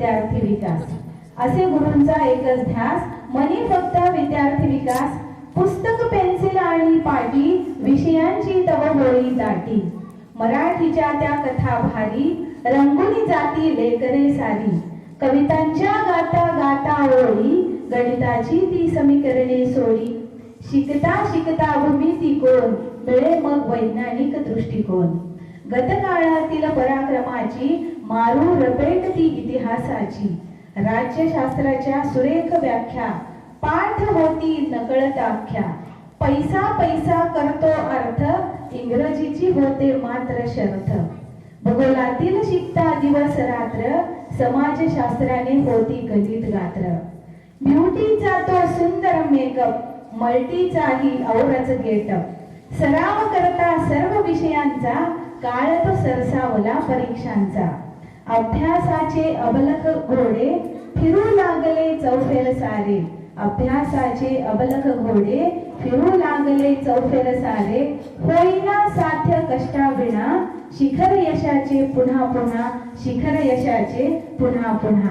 विद्यार्थी विकास. असे गुरूंचा एकच ध्यास मनी फक्त विद्यार्थी विकास. पुस्तक पेन्सिल आणि पाटी विषयांची तव होळी दाटी. मराठीच्या त्या कथा भारी रंगुनी जाती लेकरे सारी. कवितांच्या गाता गाता ओळी गणिताची ती समीकरणे सोडी. शिकता शिकता भूमिती कोण मिळे मग वैज्ञानिक दृष्टिकोन. गतकाळातील पराक्रमाची मारू रपेट ती इतिहासाची. राज्यशास्त्राच्या सुरेख व्याख्या पाठ होती नकळत आख्या पैसा पैसा करतो अर्थ इंग्रजीची होते मात्र शर्थ. भूगोलातील शिकता दिवस रात्र समाजशास्त्राने होती गणित गात्र. ब्युटीचा तो सुंदर मेकअप मल्टीचाही औरच गेटअप. सराव करता सर्व विषयांचा काळ तो सरसावला परीक्षांचा. अभ्यासाचे अबलक घोडे फिरू लागले चौफेर सारे. अभ्यासाचे अबलक घोडे फिरू लागले चौफेर सारे. होईना साध्य कष्टाविना शिखर यशाचे पुन्हा पुन्हा शिखर यशाचे पुन्हा पुन्हा.